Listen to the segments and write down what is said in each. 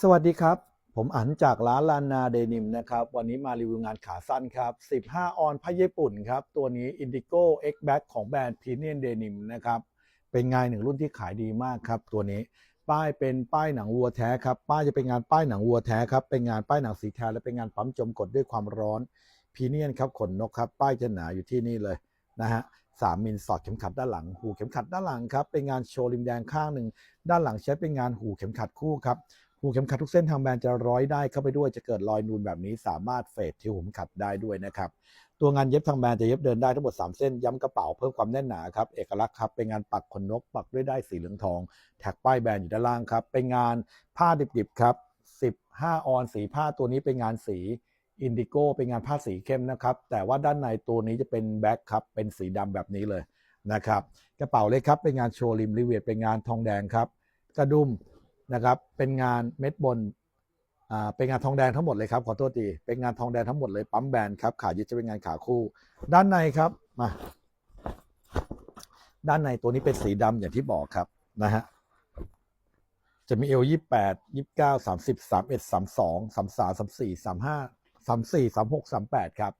สวัสดีครับ ผมอันจากร้านลานาเดนิมนะครับ วันนี้มารีวิวงานขาสั้นครับ 15 ออนผ้าญี่ปุ่นครับ ตัวนี้ Indigo X Back ของแบรนด์ p i n i o n Denim นะครับ เป็นงานหนึ่งรุ่นที่ขายดีมากครับ ตัวนี้ป้ายเป็นป้ายหนังวัวแท้ครับ ป้ายจะเป็นงานป้ายหนังวัวแท้ครับ เป็นงานป้ายหนังสีแทนและเป็นงานปั๊มจมกดด้วยความร้อนพีเนียนครับขนนกครับ ป้ายจะหนาอยู่ที่นี่เลยนะฮะสามมิลสอดเข็มขัดด้านหลัง หูเข็มขัดด้านหลังครับ เป็นงานโชว์ริมแดงข้างหนึ่ง ด้านหลังใช้เป็นงานหูเข็มขัดคู่ครับ หูเข็มขัดทุกเส้นทางแบรนด์จะร้อยได้เข้าไปด้วยจะเกิดรอยนูนแบบนี้สามารถเฟดที่หูเข็มขัดได้ด้วยนะครับตัวงานเย็บทางแบรนด์จะเย็บเดินได้ทั้งหมด 3 เส้นย้ำกระเป๋าเพิ่มความแน่นหนาครับเอกลักษณ์ครับเป็นงานปักขนนกปักด้วยได้สีเหลืองทอง แท็กป้ายแบรนด์อยู่ด้านล่างครับเป็นงานผ้าดิบๆครับ15 ออนสีผ้าตัวนี้เป็นงานสีอินดิโก้เป็นงานผ้าสีเข้มนะครับแต่ว่าด้านในตัวนี้จะเป็นแบ็คครับเป็นสีดำแบบนี้เลยนะครับกระเป๋าเล็กครับเป็นงานโชว์ริมริเวทเป็นงานทองแดงครับกระดุม นะครับเป็นงานเม็ดบนอ่าเป็นงานทองแดงทั้งหมดเลยครับขอโทษทีเป็นงานทองแดงทั้งหมดเลยปั๊มแบนครับขายึดจะเป็นงานขาคู่ ด้านในครับมาด้านในตัวนี้เป็นสีดำอย่างที่บอกครับนะฮะจะมีเอลยี่แปดยี่เก้าสามสิบสามเอ็ดสามสองสามสามสามสี่สามห้าสามสี่สามหกสามแปดครับ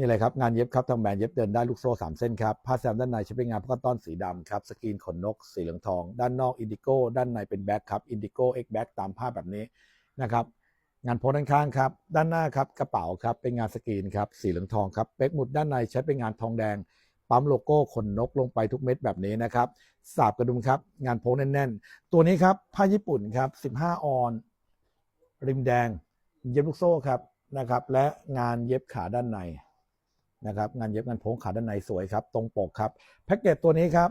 นี่เลยครับ งานเย็บครับทางแบรนด์เย็บเดินได้ลูกโซ่สามเส้นครับ ผ้าแซมด้านในใช้เป็นงานผ้าต้อนสีดำครับสกรีนขนนก สีเหลืองทอง ด้านนอกอินดิโก้ด้านในเป็นแบ็คครับอินดิโก้เอ็กแบ็คตามภาพแบบนี้นะครับงานโพสด้านข้างครับด้านหน้าครับกระเป๋าครับเป็นงานสกรีนครับสีเหลืองทองครับเป็กหมุดด้านในใช้เป็นงานทองแดงปั๊มโลโก้ขนนกลงไปทุกเม็ดแบบนี้นะครับสาบกระดุมครับงานโพสแน่นๆ ตัวนี้ครับผ้าญี่ปุ่นครับ15 ออน ริมแดง เย็บลูกโซ่ครับนะครับและงานเย็บขาด้านใน นะครับงานเย็บงานโพ้งขาด้านในสวยครับ ตรงปกครับแพ็กเกจตัวนี้ครับ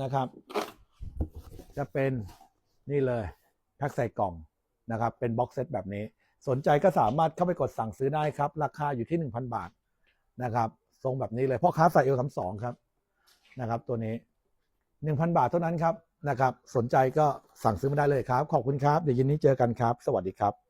นะครับ จะเป็นนี่เลยแพ็กใส่กล่องนะครับเป็นบ็อกเซตแบบนี้ สนใจก็สามารถเข้าไปกดสั่งซื้อได้ครับ ราคาอยู่ที่ 1,000 บาทนะครับทรงแบบนี้เลยพ่อค้าใส่เอลสามสองครับนะครับ ตัวนี้ 1,000 บาทเท่านั้นครับนะครับ สนใจก็สั่งซื้อมาได้เลยครับ ขอบคุณครับ เดี๋ยวย็นนี้เจอกันครับ สวัสดีครับ